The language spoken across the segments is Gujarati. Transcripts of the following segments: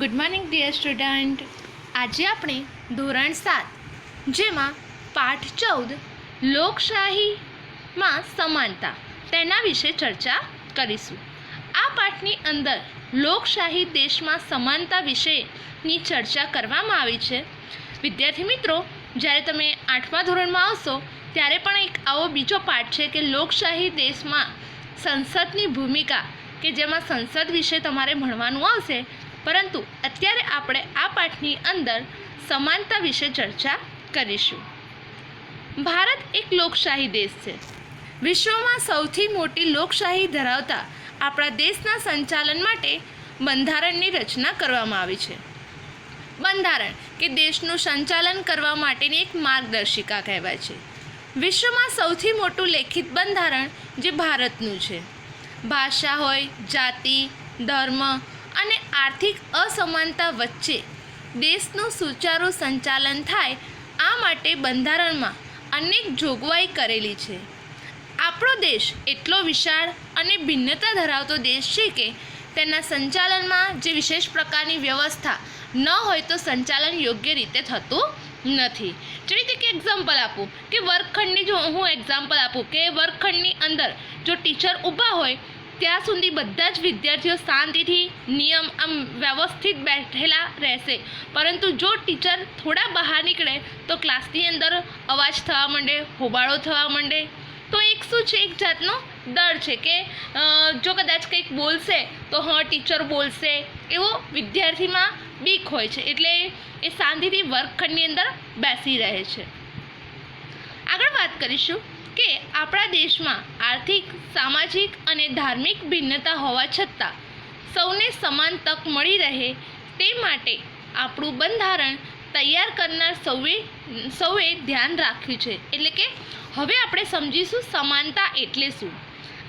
ગુડ મોર્નિંગ ડિયર સ્ટુડન્ટ આજે આપણે ધોરણ સાત, જેમાં પાઠ ચૌદ, લોકશાહીમાં સમાનતા, તેના વિશે ચર્ચા કરીશું. આ પાઠની અંદર લોકશાહી દેશમાં સમાનતા વિશેની ચર્ચા કરવામાં આવી છે. વિદ્યાર્થી મિત્રો, જ્યારે તમે આઠમા ધોરણમાં આવશો, ત્યારે પણ એક આવો બીજો પાઠ છે કે લોકશાહી દેશમાં સંસદની ભૂમિકા, કે જેમાં સંસદ વિશે તમારે ભણવાનું આવશે પરંતુ અત્યારે આપણે આ પાઠની અંદર સમાનતા વિશે ચર્ચા કરીશું. ભારત એક લોકશાહી દેશ છે. વિશ્વમાં સૌથી મોટી લોકશાહી ધરાવતા આપણા દેશના સંચાલન માટે બંધારણની રચના કરવામાં આવી છે. બંધારણ કે દેશનું સંચાલન કરવા માટેની એક માર્ગદર્શિકા કહેવાય છે. વિશ્વમાં સૌથી મોટું લેખિત બંધારણ જે ભારતનું છે. ભાષા હોય, જાતિ, ધર્મ અને આર્થિક અસમાનતા વચ્ચે દેશનું સુચારું સંચાલન થાય આ માટે બંધારણમાં અનેક જોગવાઈ કરેલી છે. આપણો દેશ એટલો વિશાળ અને ભિન્નતા ધરાવતો દેશ છે કે તેના સંચાલનમાં જે વિશેષ પ્રકારની વ્યવસ્થા ન હોય તો સંચાલન યોગ્ય રીતે થતું નથી. જેવી રીતે કે એક્ઝામ્પલ આપું કે વર્ગખંડની જો હું એક્ઝામ્પલ આપું કે વર્ગખંડની અંદર જો ટીચર ઊભા હોય ત્યાં સુધી બધા જ વિદ્યાર્થીઓ શાંતિથી, નિયમ આમ વ્યવસ્થિત બેઠેલા રહેશે. પરંતુ જો ટીચર થોડા બહાર નીકળે, તો ક્લાસની અંદર અવાજ થવા માંડે, હોબાળો થવા માંડે. તો એક શું છે? એક જાતનો ડર છે કે જો કદાચ કંઈક બોલશે, તો હા, ટીચર બોલશે. એવો વિદ્યાર્થીમાં બીક હોય છે. એટલે એ શાંતિથી વર્ગખંડની અંદર બેસી રહે છે. આગળ વાત કરીશું. કે આપણા દેશમાં આર્થિક, સામાજિક અને ધાર્મિક ભિન્નતા હોવા છતાં સૌને સમાન તક મળી રહે તે માટે આપણું બંધારણ તૈયાર કરનાર સૌએ સૌએ ધ્યાન રાખ્યું છે. એટલે કે હવે આપણે સમજીશું સમાનતા એટલે શું.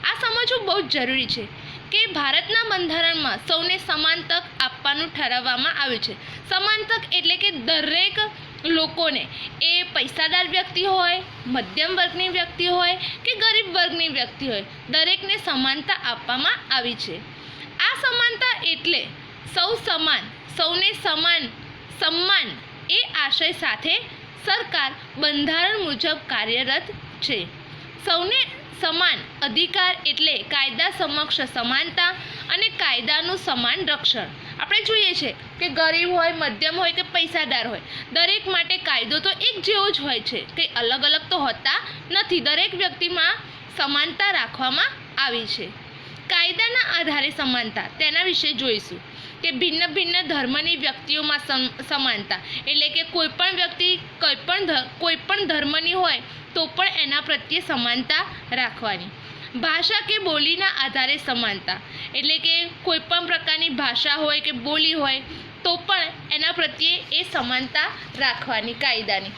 આ સમજવું બહુ જ જરૂરી છે કે ભારતના બંધારણમાં સૌને સમાન તક આપવાનું ઠરાવવામાં આવ્યું છે. સમાન તક એટલે કે દરેક લોકોને. એ પૈસાદાર વ્યક્તિ હોય, મધ્યમ વર્ગની વ્યક્તિ હોય કે ગરીબ વર્ગની વ્યક્તિ હોય, દરેકને સમાનતા આપવામાં આવી છે. આ સમાનતા એટલે સૌ સમાન, સૌને સમાન, સન્માન એ આશય સાથે સરકાર બંધારણ મુજબ કાર્યરત છે. સૌને સમાન અધિકાર એટલે કાયદા સમક્ષ સમાનતા અને કાયદાનું સમાન રક્ષણ. આપણે જોઈએ છે કે ગરીબ હોય, મધ્યમ હોય કે પૈસાદાર હોય, દરેક માટે કાયદો તો એક જેવો જ હોય છે. કંઈ અલગ અલગ તો હોતા નથી. દરેક વ્યક્તિમાં સમાનતા રાખવામાં આવી છે. કાયદાના આધારે સમાનતા, તેના વિશે જોઈશું. કે ભિન્ન ભિન્ન ધર્મની વ્યક્તિઓમાં સમ, સમાનતા, એટલે કે કોઈ પણ વ્યક્તિ કોઈ પણ કોઈ પણ ધર્મની હોય તો પણ એના પ્રત્યે સમાનતા રાખવાની. ભાષા કે બોલીના આધારે સમાનતા. એટલે કે કોઈ પણ પ્રકારની ભાષા હોય કે બોલી હોય, તો પણ એના પ્રત્યે એ સમાનતા રાખવાની કાયદાની.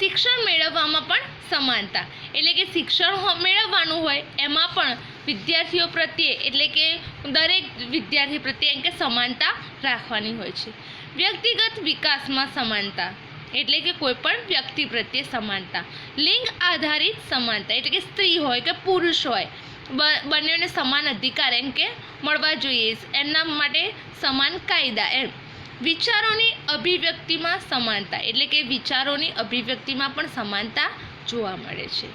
શિક્ષણ મેળવવામાં પણ સમાનતા. એટલે કે શિક્ષણ મેળવવાનું હોય, એમાં પણ વિદ્યાર્થીઓ પ્રત્યે, એટલે કે દરેક વિદ્યાર્થી પ્રત્યે એમ કે સમાનતા રાખવાની હોય છે. વ્યક્તિગત વિકાસમાં સમાનતા. એટલે કે કોઈ પણ વ્યક્તિ પ્રત્યે સમાનતા. લિંગ આધારિત સમાનતા, એટલે કે સ્ત્રી હોય કે પુરુષ હોય બંનેને સમાન અધિકાર એમ કે મળવા જોઈએ. એમના માટે સમાન કાયદા એમ. વિચારોની અભિવ્યક્તિમાં સમાનતા, એટલે કે વિચારોની અભિવ્યક્તિમાં પણ સમાનતા જોવા મળે છે.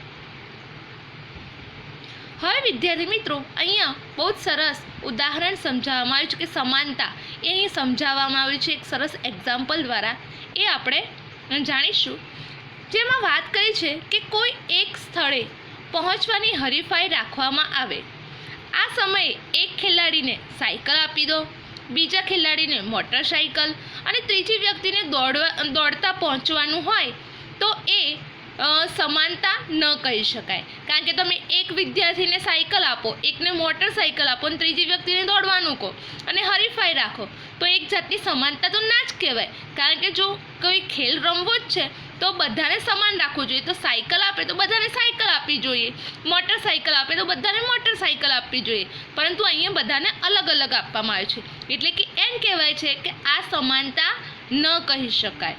હવે વિદ્યાર્થી મિત્રો, અહીંયા બહુ જ સરસ ઉદાહરણ સમજાવવામાં આવ્યું છે કે સમાનતા. એ અહીં સમજાવવામાં આવ્યું છે એક સરસ એક્ઝામ્પલ દ્વારા. એ આપણે જાણીશું. જેમાં વાત કરી છે કે કોઈ એક સ્થળે પહોંચવાની હરીફાઈ રાખવામાં આવે. આ સમયે એક ખેલાડીને સાયકલ આપી દો, બીજા ખેલાડીને મોટરસાયકલ અને ત્રીજી વ્યક્તિને દોડવા, દોડતા પહોંચવાનું હોય તો એ સમાનતા ન કહી શકાય. કારણ કે તમે એક વિદ્યાર્થીને સાયકલ આપો, એકને મોટરસાયકલ આપો અને ત્રીજી વ્યક્તિને દોડવાનું કહો અને હરીફાઈ રાખો, તો એક જાતની સમાનતા તો ના જ કહેવાય. કારણ કે જો કોઈ ખેલ રમવો જ છે, તો બધાને સમાન રાખવું જોઈએ. તો સાયકલ આપે તો બધાને સાયકલ આપવી જોઈએ. મોટરસાયકલ આપે તો બધાને મોટરસાયકલ આપવી જોઈએ. પરંતુ અહીંયા બધાને અલગ અલગ આપવામાં આવે છે. એટલે કે એમ કહેવાય છે કે આ સમાનતા ન કહી શકાય.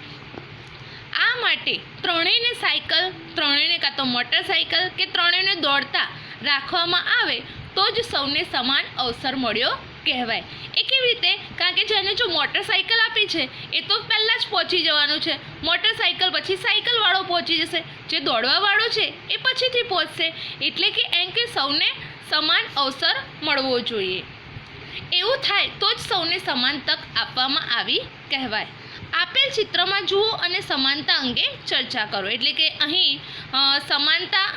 આ માટે ત્રણેયને સાયકલ, ત્રણેયને કાં તો મોટરસાયકલ કે ત્રણેયને દોડતા રાખવામાં આવે, તો જ સૌને સમાન અવસર મળ્યો કહેવાય. એ કેવી રીતે, કારણ કે જેને જો મોટરસાઇકલ આપી છે, એ તો પહેલાં જ પહોંચી જવાનું છે. મોટરસાઇકલ પછી સાયકલવાળો પહોંચી જશે. જે દોડવાવાળો છે, એ પછીથી પહોંચશે. એટલે કે એમ કે સૌને સમાન અવસર મળવો જોઈએ. એવું થાય તો જ સૌને સમાન તક આપવામાં આવી કહેવાય. આપેલ ચિત્રમાં જુઓ અને સમાનતા અંગે ચર્ચા કરો. એટલે કે અહીં સમાનતા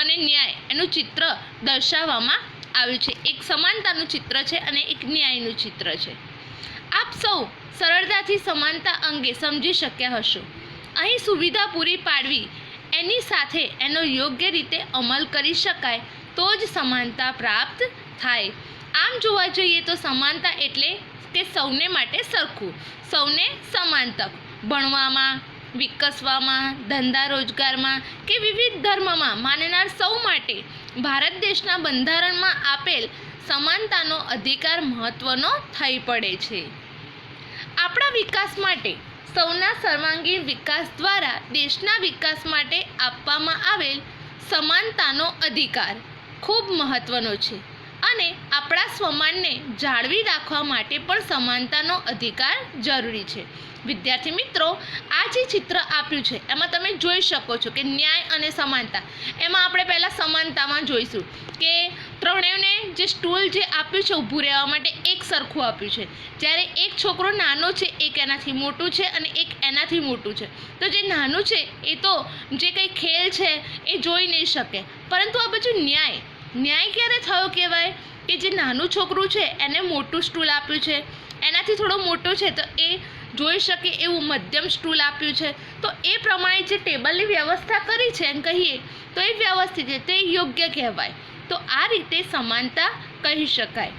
અને ન્યાય એનું ચિત્ર દર્શાવવામાં આવ્યું છે. એક સમાનતાનું ચિત્ર છે અને એક ન્યાયનું ચિત્ર છે. આપ સૌ સરળતાથી સમાનતા અંગે સમજી શક્યા હશો. અહીં સુવિધા પૂરી પાડવી, એની સાથે એનો યોગ્ય રીતે અમલ કરી શકાય તો જ સમાનતા પ્રાપ્ત થાય. આમ જોવા જઈએ તો સમાનતા એટલે કે સૌને માટે સરખું. સૌને સમાન તક. ભણવામાં, વિકસવામાં, ધંધા રોજગારમાં કે વિવિધ ધર્મમાં માનનાર સૌ માટે ભારત દેશના બંધારણમાં આપેલ સમાનતાનો અધિકાર મહત્વનો થઈ પડે છે. આપણા વિકાસ માટે, સૌના સર્વાંગીણ વિકાસ દ્વારા દેશના વિકાસ માટે આપવામાં આવેલ સમાનતાનો અધિકાર ખૂબ મહત્વનો છે. અને આપણા સ્વમાનને જાળવી રાખવા માટે પણ સમાનતાનો અધિકાર જરૂરી છે. વિદ્યાર્થી મિત્રો, આ જે ચિત્ર આપ્યું છે, એમાં તમે જોઈ શકો છો કે ન્યાય અને સમાનતા. એમાં આપણે પહેલાં સમાનતામાં જોઈશું કે ત્રણેયને જે સ્ટૂલ જે આપ્યું છે, ઊભું રહેવા માટે એક સરખું આપ્યું છે. જ્યારે એક છોકરો નાનો છે, એક એનાથી મોટું છે અને એક એનાથી મોટું છે. તો જે નાનું છે, એ તો જે કંઈ ખેલ છે, એ જોઈ નહીં શકે. પરંતુ આ બધું ન્યાય. ન્યાય ક્યારે થયો કહેવાય? કે જે નાનું છોકરું છે, એને મોટું સ્ટૂલ આપ્યું છે. એનાથી થોડો મોટો છે, તો એ જોઈ શકે એવું મધ્યમ સ્ટૂલ આપ્યું છે. તો એ પ્રમાણે જે ટેબલની વ્યવસ્થા કરી છે એમ કહીએ, તો એ વ્યવસ્થિત છે, તે યોગ્ય કહેવાય. તો આ રીતે સમાનતા કહી શકાય.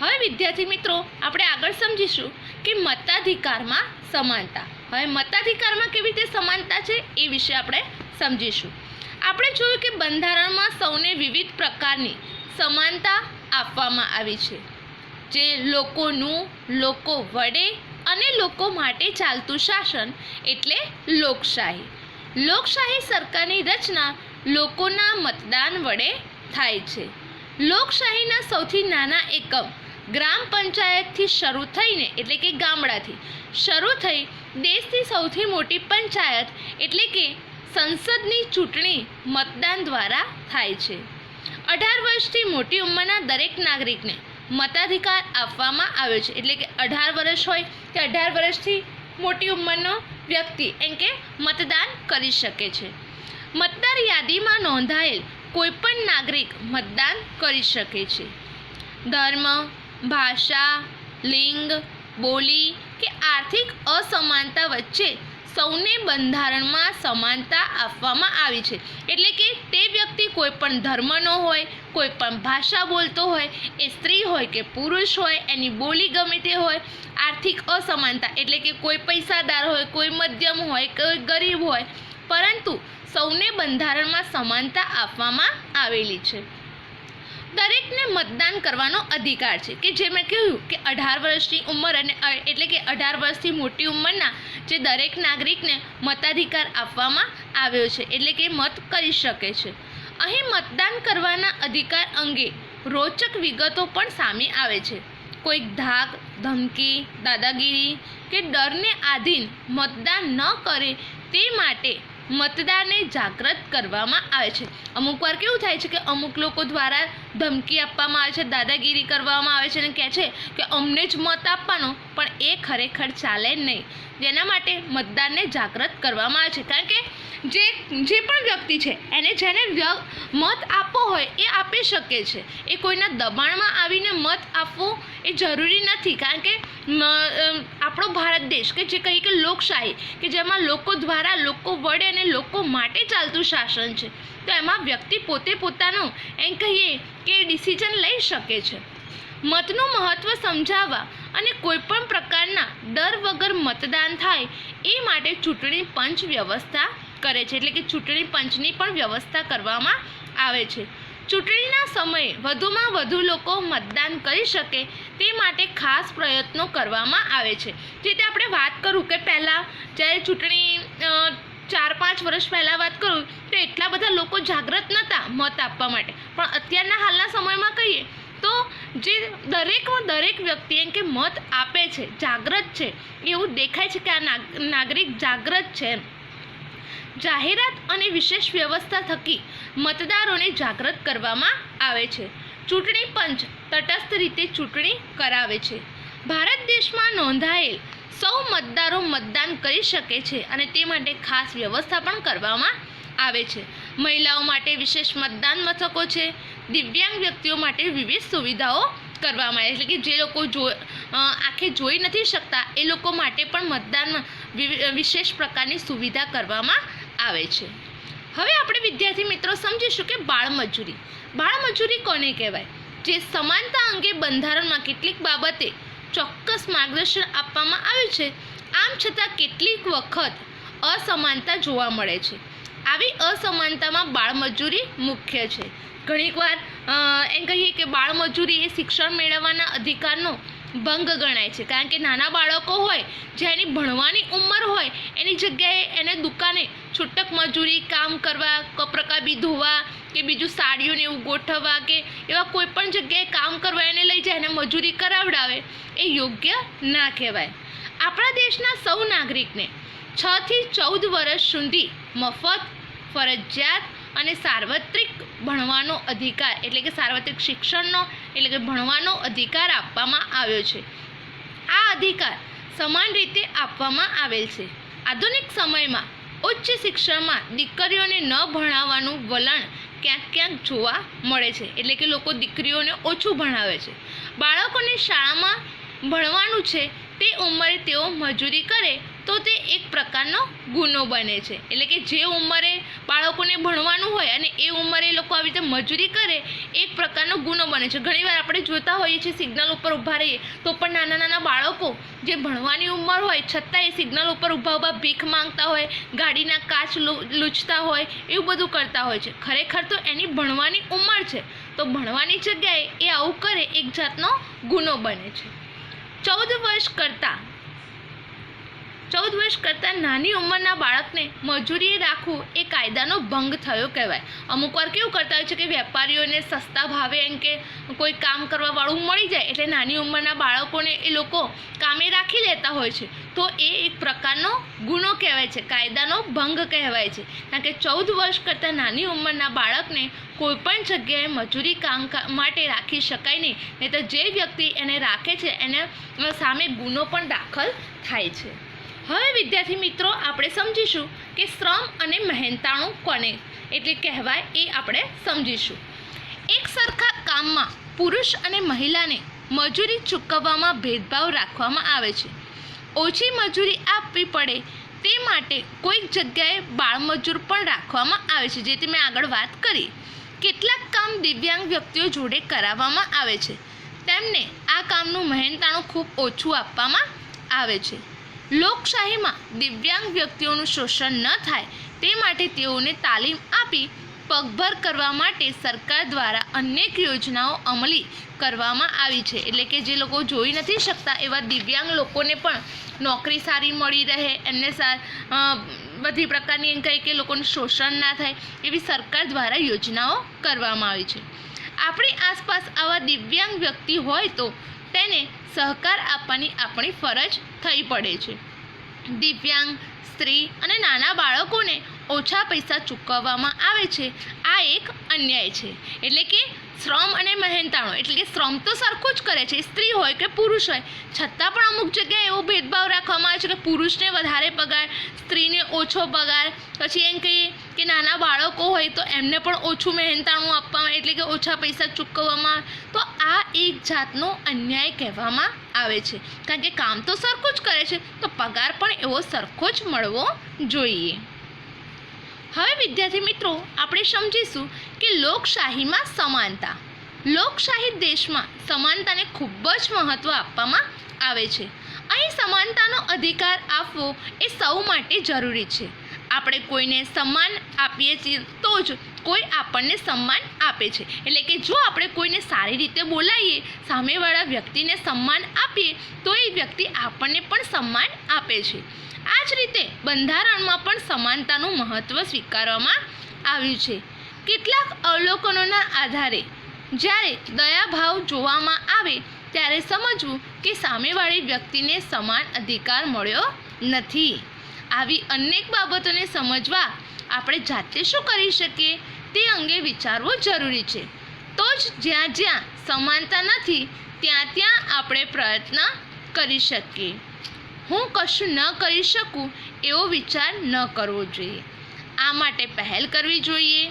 હવે વિદ્યાર્થી મિત્રો, આપણે આગળ સમજીશું કે મતાધિકારમાં સમાનતા. હવે મતાધિકારમાં કેવી રીતે સમાનતા છે, એ વિશે આપણે સમજીશું. આપણે જોયું કે બંધારણમાં સૌને વિવિધ પ્રકારની સમાનતા આપવામાં આવી છે. જે લોકોનું લોકો વડે અને લોકો માટે ચાલતું શાસન એટલે લોકશાહી. લોકશાહી સરકારની રચના લોકોના મતદાન વડે થાય છે. લોકશાહીના સૌથી નાના એકમ ગ્રામ પંચાયતથી શરૂ થઈને એટલે કે ગામડાથી શરૂ થઈ દેશની સૌથી મોટી પંચાયત એટલે કે સંસદની ચૂંટણી મતદાન દ્વારા થાય છે. અઢાર વર્ષથી મોટી ઉંમરના દરેક નાગરિકને મતાધિકાર આપવામાં આવ્યો છે. એટલે કે અઢાર વર્ષ હોય કે અઢાર વર્ષથી મોટી ઉંમરનો વ્યક્તિ એમ કે મતદાન કરી શકે છે. મતદાર યાદીમાં નોંધાયેલ કોઈપણ નાગરિક મતદાન કરી શકે છે. ધર્મ, ભાષા, લિંગ, બોલી કે આર્થિક અસમાનતા વચ્ચે સૌને બંધારણમાં સમાનતા આપવામાં આવી છે. એટલે કે તે વ્યક્તિ કોઈ પણ ધર્મનો હોય, કોઈ પણ ભાષા બોલતો હોય, એ સ્ત્રી હોય કે પુરુષ હોય, એની બોલી ગમે તે હોય, આર્થિક અસમાનતા એટલે કે કોઈ પૈસાદાર હોય, કોઈ મધ્યમ હોય, કોઈ ગરીબ હોય, પરંતુ સૌને બંધારણમાં સમાનતા આપવામાં આવેલી છે. દરેકને મતદાન કરવાનો અધિકાર છે કે જે મેં કહ્યું કે અઢાર વર્ષની ઉંમર અને એટલે કે અઢાર વર્ષથી મોટી ઉંમરના જે દરેક નાગરિકને મતાધિકાર આપવામાં આવ્યો છે, એટલે કે મત કરી શકે છે. અહીં મતદાન કરવાના અધિકાર અંગે રોચક વિગતો પણ સામે આવે છે. કોઈક ધાક, ધમકી, દાદાગીરી કે ડરને આધીન મતદાન ન કરે તે માટે મતદારને જાગૃત કરવામાં આવે છે. અમુક વાર કેવું થાય છે કે અમુક લોકો દ્વારા ધમકી આપવામાં આવે છે, દાદાગીરી કરવામાં આવે છે અને કહે છે કે અમને જ મત આપવાનો, પણ એ ખરેખર ચાલે નહીં. જેના માટે મતદારને જાગૃત કરવામાં આવે છે. કારણ કે જે જે પણ વ્યક્તિ છે, એને જેને મત આપવો હોય એ આપી શકે છે. એ કોઈના દબાણમાં આવીને મત આપવો એ જરૂરી નથી. કારણ કે આપણો ભારત દેશ કે જે કહીએ કે લોકશાહી કે જેમાં લોકો દ્વારા લોકો વડે અને લોકો માટે ચાલતું શાસન છે. તો એમાં વ્યક્તિ પોતે પોતાનું એમ કહીએ કે ડિસિઝન લઈ શકે છે. મતનું મહત્ત્વ સમજાવવા અને કોઈપણ પ્રકારના ડર વગર મતદાન થાય એ માટે ચૂંટણી પંચ વ્યવસ્થા કરે છે. એટલે કે ચૂંટણી પંચની પણ વ્યવસ્થા કરવામાં આવે છે. ચૂંટણીના સમયે વધુમાં વધુ લોકો મતદાન કરી શકે તે માટે ખાસ પ્રયત્નો કરવામાં આવે છે. જે રીતે આપણે વાત કરું કે પહેલાં જ્યારે ચૂંટણી ચાર પાંચ વર્ષ પહેલાં વાત કરું, તો એટલા બધા લોકો જાગૃત નહોતા મત આપવા માટે. પણ અત્યારના હાલના સમયમાં કહીએ, તો જે દરેક દરેક વ્યક્તિ એમ કે મત આપે છે, જાગૃત છે, એવું દેખાય છે કે આ નાગ- નાગરિક જાગૃત છે જાહેરાત અને વિશેષ વ્યવસ્થા થકી મતદારોને જાગૃત કરવામાં આવે છે. ચૂંટણી પંચ તટસ્થ રીતે ચૂંટણી કરાવે છે. ભારત દેશમાં નોંધાયેલ સૌ મતદારો મતદાન કરી શકે છે અને તે માટે ખાસ વ્યવસ્થા પણ કરવામાં આવે છે. મહિલાઓ માટે વિશેષ મતદાન મથકો છે. દિવ્યાંગ વ્યક્તિઓ માટે વિવિધ સુવિધાઓ કરવામાં આવે એટલે કે જે લોકો જો આંખે જોઈ નથી શકતા, એ લોકો માટે પણ મતદાન વિશેષ પ્રકારની સુવિધા કરવામાં આવે છે. હવે આપણે વિદ્યાર્થી મિત્રો સમજીશું કે બાળમજૂરી બાળમજૂરી કોને કહેવાય? જે સમાનતા અંગે બંધારણમાં કેટલીક બાબતે ચોક્કસ માર્ગદર્શન આપવામાં આવ્યું છે. આમ છતાં કેટલીક વખત અસમાનતા જોવા મળે છે. આવી અસમાનતામાં બાળમજૂરી મુખ્ય છે. ઘણીકવાર એમ કહીએ કે બાળમજૂરી એ શિક્ષણ મેળવવાના અધિકારનો ભંગ ગણાય છે. કારણ કે નાના બાળકો હોય, જેની ભણવાની ઉંમર હોય, એની જગ્યાએ એને દુકાને છૂટક મજૂરી, કામ કરવા કપરકાબી ધોવા કે બીજું સાડીઓને એવું ગોઠવવા કે એવા કોઈ પણ જગ્યાએ કામ કરવા એને લઈ જાય એને મજૂરી કરાવડાવે, એ યોગ્ય ના કહેવાય. આપણા દેશના સૌ નાગરિકને છ થી ચૌદ વર્ષ સુધી મફત, ફરજિયાત અને સાર્વત્રિક ભણવાનો અધિકાર, એટલે કે સાર્વત્રિક શિક્ષણનો, એટલે કે ભણવાનો અધિકાર આપવામાં આવ્યો છે. આ અધિકાર સમાન રીતે આપવામાં આવેલ છે. આધુનિક સમયમાં ઉચ્ચ શિક્ષણમાં દીકરીઓને ન ભણાવવાનું વલણ ક્યાંક ક્યાંક જોવા મળે છે. એટલે કે લોકો દીકરીઓને ઓછું ભણાવે છે. બાળકોને શાળામાં ભણવાનું છે તે ઉંમરે તેઓ મજૂરી કરે તો તે એક પ્રકારનો ગુનો બને છે. એટલે કે જે ઉંમરે બાળકોને ભણવાનું હોય અને એ ઉંમરે એ લોકો આવી રીતે મજૂરી કરે, એક પ્રકારનો ગુનો બને છે. ઘણીવાર આપણે જોતા હોઈએ છીએ સિગ્નલ ઉપર ઊભા રહીએ, તો પણ નાના નાના બાળકો જે ભણવાની ઉંમર હોય, છતાં એ સિગ્નલ ઉપર ઊભા ઊભા ભીખ માંગતા હોય, ગાડીના કાચ લૂછતા હોય, એવું બધું કરતા હોય છે. ખરેખર તો એની ભણવાની ઉંમર છે. તો ભણવાની જગ્યાએ એ આવું કરે, એક જાતનો ગુનો બને છે. ચૌદ વર્ષ કરતાં ચૌદ વર્ષ કરતાં નાની ઉંમરના બાળકને મજૂરીએ રાખવું એ કાયદાનો ભંગ થયો કહેવાય. અમુક વાર કેવું કરતા હોય છે કે વેપારીઓને સસ્તા ભાવે એમ કે કોઈ કામ કરવાવાળું મળી જાય એટલે નાની ઉંમરના બાળકોને એ લોકો કામે રાખી લેતા હોય છે. તો એ એક પ્રકારનો ગુનો કહેવાય છે, કાયદાનો ભંગ કહેવાય છે. કારણ કે ચૌદ વર્ષ કરતાં નાની ઉંમરના બાળકને કોઈ પણ જગ્યાએ મજૂરી કામ માટે રાખી શકાય નહીં. નહીં તો જે વ્યક્તિ એને રાખે છે, એને સામે ગુનો પણ દાખલ થાય છે. હવે વિદ્યાર્થી મિત્રો, આપણે સમજીશું કે શ્રમ અને મહેનતાણું કોને? એટલે કહેવાય એ આપણે સમજીશું. એક સરખા કામમાં પુરુષ અને મહિલાને મજૂરી ચૂકવવામાં ભેદભાવ રાખવામાં આવે છે. ઓછી મજૂરી આપવી પડે તે માટે કોઈક જગ્યાએ બાળમજૂર પણ રાખવામાં આવે છે. જેથી મેં આગળ વાત કરી. કેટલાક કામ દિવ્યાંગ વ્યક્તિઓ જોડે કરાવવામાં આવે છે. તેમને આ કામનું મહેનતાણું ખૂબ ઓછું આપવામાં આવે છે. લોકશાહીમાં દિવ્યાંગ વ્યક્તિઓનું શોષણ ન થાય તે માટે તેઓને તાલીમ આપી પગભર કરવા માટે સરકાર દ્વારા અનેક યોજનાઓ અમલી કરવામાં આવી છે. એટલે કે જે લોકો જોઈ નથી શકતા એવા દિવ્યાંગ લોકોને પણ નોકરી સારી મળી રહે, એમને બધી પ્રકારની એમ કહે કે લોકોનું શોષણ ના થાય એવી સરકાર દ્વારા યોજનાઓ કરવામાં આવી છે. આપણી આસપાસ આવા દિવ્યાંગ વ્યક્તિ હોય તો તેને સહકાર આપવાની આપણી ફરજ થઈ પડે છે. દિવ્યાંગ, સ્ત્રી અને નાના બાળકોને ઓછા પૈસા ચૂકવવામાં આવે છે. આ એક અન્યાય છે. એટલે કે શ્રમ અને મહેનતાણું. એટલે કે શ્રમ તો સરખું જ કરે છે. સ્ત્રી હોય કે પુરુષ હોય, છતાં પણ અમુક જગ્યાએ એવો ભેદભાવ રાખવામાં આવે છે કે પુરુષને વધારે પગાર, સ્ત્રીને ઓછો પગાર. પછી એમ કહીએ કે નાના બાળકો હોય તો એમને પણ ઓછું મહેનતાણું આપવામાં એટલે કે ઓછા પૈસા ચૂકવવામાં. તો આ એક જાતનો અન્યાય કહેવામાં આવે છે. કારણ કે કામ તો સરખું જ કરે છે, તો પગાર પણ એવો સરખો જ મળવો જોઈએ. હવે વિદ્યાર્થી મિત્રો, આપણે સમજીશું કે લોકશાહીમાં સમાનતા. લોકશાહી દેશમાં સમાનતાને ખૂબ જ મહત્ત્વ આપવામાં આવે છે. અહીં સમાનતાનો અધિકાર આપવો એ સૌ માટે જરૂરી છે. આપણે કોઈને સન્માન આપીએ છીએ તો જ કોઈ આપણને સન્માન આપે છે. એટલે કે જો આપણે કોઈને સારી રીતે બોલાવીએ સામેવાળા વ્યક્તિને સન્માન આપીએ, તો એ વ્યક્તિ આપણને પણ સન્માન આપે છે. આ જ રીતે બંધારણમાં પણ સમાનતાનું મહત્ત્વ સ્વીકારવામાં આવ્યું છે. કેટલાક અવલોકનોના આધારે જ્યારે દયાભાવ જોવામાં આવે, ત્યારે સમજવું કે સામેવાળી વ્યક્તિને સમાન અધિકાર મળ્યો નથી. આવી અનેક બાબતોને સમજવા આપણે જાતે શું કરી શકીએ તે અંગે વિચારવું જરૂરી છે. તો જ જ્યાં જ્યાં સમાનતા નથી, ત્યાં ત્યાં આપણે પ્રયત્ન કરી શકીએ. હું કશું ન કરી શકું એવો વિચાર ન કરવો જોઈએ. આ માટે પહેલ કરવી જોઈએ,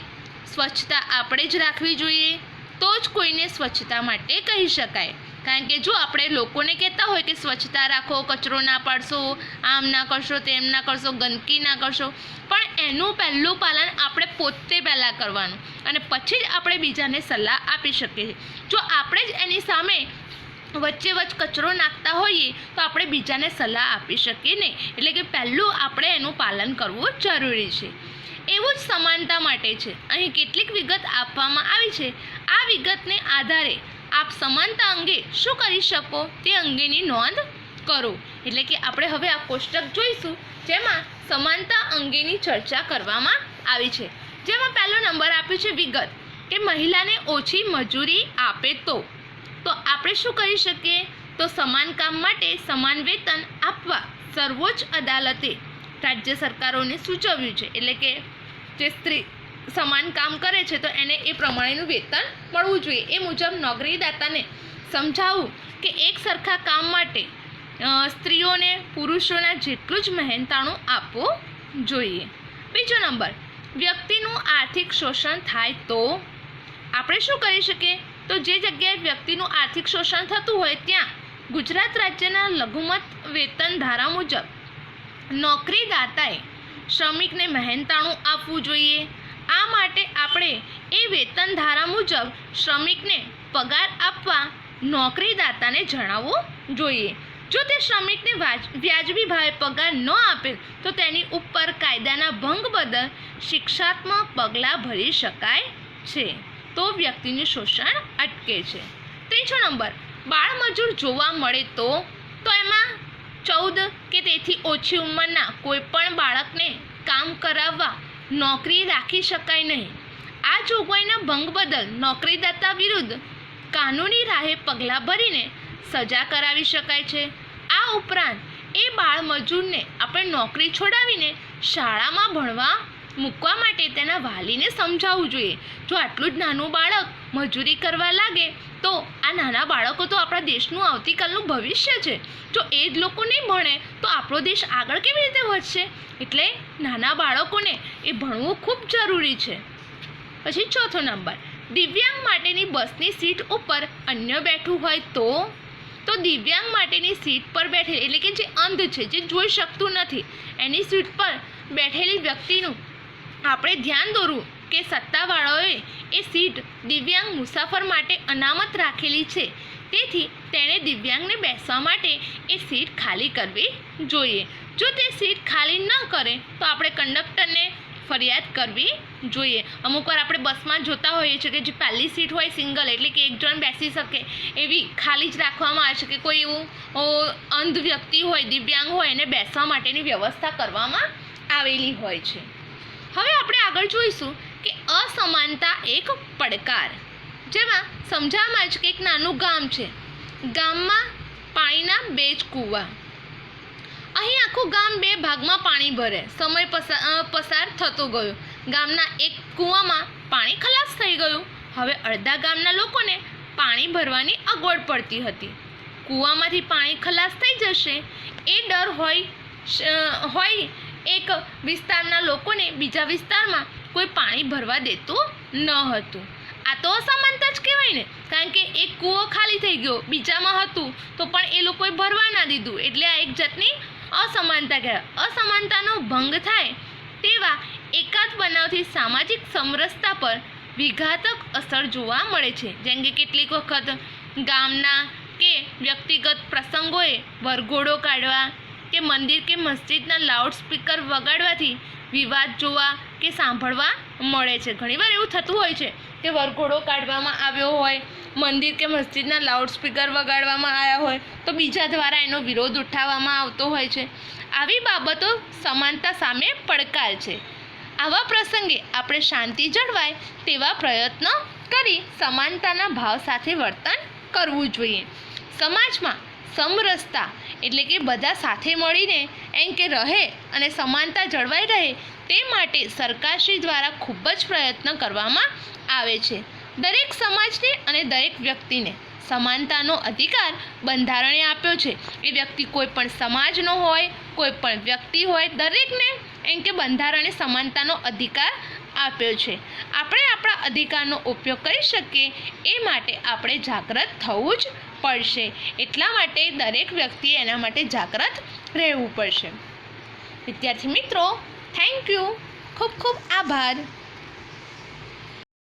સ્વચ્છતા આપણે જ રાખવી જોઈએ. તો જ કોઈને સ્વચ્છતા માટે કહી શકાય. કારણ કે જો આપણે લોકોને કહેતા હોય કે સ્વચ્છતા રાખો, કચરો ના પાડશો, આમ ના કરશો, તેમ ના કરશો, ગંદકી ના કરશો, પણ એનું પહેલું પાલન આપણે પોતે પહેલાં કરવાનું અને પછી જ આપણે બીજાને સલાહ આપી શકીએ. જો આપણે જ એની સામે વચ્ચે વચ્ચે કચરો નાખતા હોઈએ, તો આપણે બીજાને સલાહ આપી શકીએ નહીં. એટલે કે પહેલું આપણે એનું પાલન કરવું જરૂરી છે. એવું જ સમાનતા માટે છે. અહીં કેટલીક વિગત આપવામાં આવી છે. આ વિગતને આધારે આપ સમાનતા અંગે શું કરી શકો તે અંગેની નોંધ કરો. એટલે કે આપણે હવે આ કોષ્ટક જોઈશું, જેમાં સમાનતા અંગેની ચર્ચા કરવામાં આવી છે. જેમાં પહેલો નંબર આપ્યો છે વિગત, કે મહિલાને ઓછી મજૂરી આપે તો. તો આપણે શું કરી શકીએ? તો સમાન કામ માટે સમાન વેતન આપવા સર્વોચ્ચ અદાલતે રાજ્ય સરકારોને સૂચવ્યું છે. એટલે કે જે સ્ત્રી સમાન કામ કરે છે, તો એને એ પ્રમાણેનું વેતન મળવું જોઈએ. એ મુજબ નોકરીદાતાને સમજાવવું કે એક સરખા કામ માટે સ્ત્રીઓને પુરુષોના જેટલું જ મહેનતાણું આપવું જોઈએ. બીજો નંબર, વ્યક્તિનું આર્થિક શોષણ થાય તો? આપણે શું કરી શકીએ? તો જે જગ્યાએ વ્યક્તિનું આર્થિક શોષણ થતું હોય ત્યાં, ગુજરાત રાજ્યના લઘુમત વેતન ધારા મુજબ નોકરીદાતાએ શ્રમિકને મહેનતાણું આપવું જોઈએ. આ માટે આપણે એ વેતન ધારા મુજબ શ્રમિકને પગાર આપવા નોકરીદાતાને જણાવવું જોઈએ. જો તે શ્રમિકને વ્યાજબી ભાવે પગાર ન આપે, તો તેની ઉપર કાયદાના ભંગ બદલ શિક્ષાત્મક પગલાં ભરી શકાય છે. તો વ્યક્તિનું શોષણ અટકે છે. ત્રીજો નંબર બાળમજૂર જોવા મળે તો તો એમાં ચૌદ કે તેથી ઓછી ઉંમરના કોઈ પણ બાળકને કામ કરાવવા નોકરી રાખી શકાય નહીં. આ જોગવાઈના ભંગ બદલ નોકરીદાતા વિરુદ્ધ કાનૂની રાહે પગલાં ભરીને સજા કરાવી શકાય છે. આ ઉપરાંત એ બાળ મજૂરને આપણે નોકરી છોડાવીને શાળામાં ભણવા મૂકવા માટે તેના વાલીને સમજાવવું જોઈએ. જો આટલું જ નાનું બાળક મજૂરી કરવા લાગે, તો આ નાના બાળકો તો આપણા દેશનું આવતીકાલનું ભવિષ્ય છે. જો એ જ લોકો નહીં ભણે, તો આપણો દેશ આગળ કેવી રીતે વધશે? એટલે નાના બાળકોને એ ભણવું ખૂબ જરૂરી છે. પછી ચોથો નંબર, દિવ્યાંગ માટેની બસની સીટ ઉપર અન્ય બેઠું હોય તો? તો દિવ્યાંગ માટેની સીટ પર બેઠેલી, એટલે કે જે અંધ છે, જે જોઈ શકતું નથી, એની સીટ પર બેઠેલી વ્યક્તિનું આપણે ધ્યાન દોરવું. કે સત્તાવાળાઓએ એ સીટ દિવ્યાંગ મુસાફર માટે અનામત રાખેલી છે. તેથી તેણે દિવ્યાંગને બેસવા માટે એ સીટ ખાલી કરવી જોઈએ. જો તે સીટ ખાલી ન કરે, તો આપણે કંડક્ટરને ફરિયાદ કરવી જોઈએ. અમુક વાર આપણે બસમાં જોતા હોઈએ છીએ કે જે પહેલી સીટ હોય સિંગલ, એટલે કે એક જણ બેસી શકે, એવી ખાલી જ રાખવામાં આવે છે કે કોઈ એવું અંધ વ્યક્તિ હોય, દિવ્યાંગ હોય, એને બેસવા માટેની વ્યવસ્થા કરવામાં આવેલી હોય છે. હવે આપણે આગળ જોઈશું કે અસમાનતા એક પડકાર. જેમાં આવે છે કે એક નાનું ગામ છે. ગામમાં પાણીના બે જ કૂવા. અહીં આખું ગામ બે ભાગમાં પાણી ભરે. સમય પસાર પસાર થતો ગયો. ગામના એક કૂવામાં પાણી ખલાસ થઈ ગયું. હવે અડધા ગામના લોકોને પાણી ભરવાની અગવડ પડતી હતી. કૂવામાંથી પાણી ખલાસ થઈ જશે. એ ડર હોય હોય એક વિસ્તારના લોકોને બીજા વિસ્તારમાં કોઈ પાણી ભરવા દેતું ન હતું. આ તો અસમાનતા જ કહેવાય ને. કારણ કે એક કૂવો ખાલી થઈ ગયો, બીજામાં હતું, તો પણ એ લોકોએ ભરવા ના દીધું. એટલે આ એક જાતની અસમાનતા કહેવાય. અસમાનતાનો ભંગ થાય તેવા એકાદ બનાવથી સામાજિક સમરસતા પર વિઘાતક અસર જોવા મળે છે. જેમ કે કેટલીક વખત ગામના કે વ્યક્તિગત પ્રસંગોએ વરઘોડો કાઢવા કે મંદિર કે મસ્જિદના લાઉડસ્પીકર વગાડવાથી વિવાદ જોવા કે સાંભળવા મળે છે. ઘણીવાર એવું થતું હોય છે કે વરઘોડો કાઢવામાં આવ્યો હોય, મંદિર કે મસ્જિદના લાઉડસ્પીકર વગાડવામાં આવ્યા હોય, તો બીજા દ્વારા એનો વિરોધ ઉઠાવવામાં આવતો હોય છે. આવી બાબતો સમાનતા સામે પડકાર છે. આવા પ્રસંગે આપણે શાંતિ જળવાય તેવા પ્રયત્નો કરી સમાનતાના ભાવ સાથે વર્તન કરવું જોઈએ. સમાજમાં સમરસતા એટલે કે બધા સાથે મળીને કે રહે અને સમાનતા જળવાઈ રહે તે માટે સરકારશ્રી દ્વારા ખૂબ જ પ્રયત્ન કરવામાં આવે છે. દરેક સમાજને અને દરેક વ્યક્તિને સમાનતાનો અધિકાર બંધારણે આપ્યો છે. એ વ્યક્તિ કોઈ પણ સમાજનો હોય, કોઈ પણ વ્યક્તિ હોય, દરેકને એમ કે બંધારણે સમાનતાનો અધિકાર આપ્યો છે. આપણે આપણા અધિકારનો ઉપયોગ કરી શકીએ એ માટે આપણે જાગૃત થવું જ પડશે. એટલા માટે દરેક વ્યક્તિએ એના માટે જાગૃત રહેવું પડશે. વિદ્યાર્થી મિત્રો થેન્ક યુ ખૂબ ખૂબ આભાર.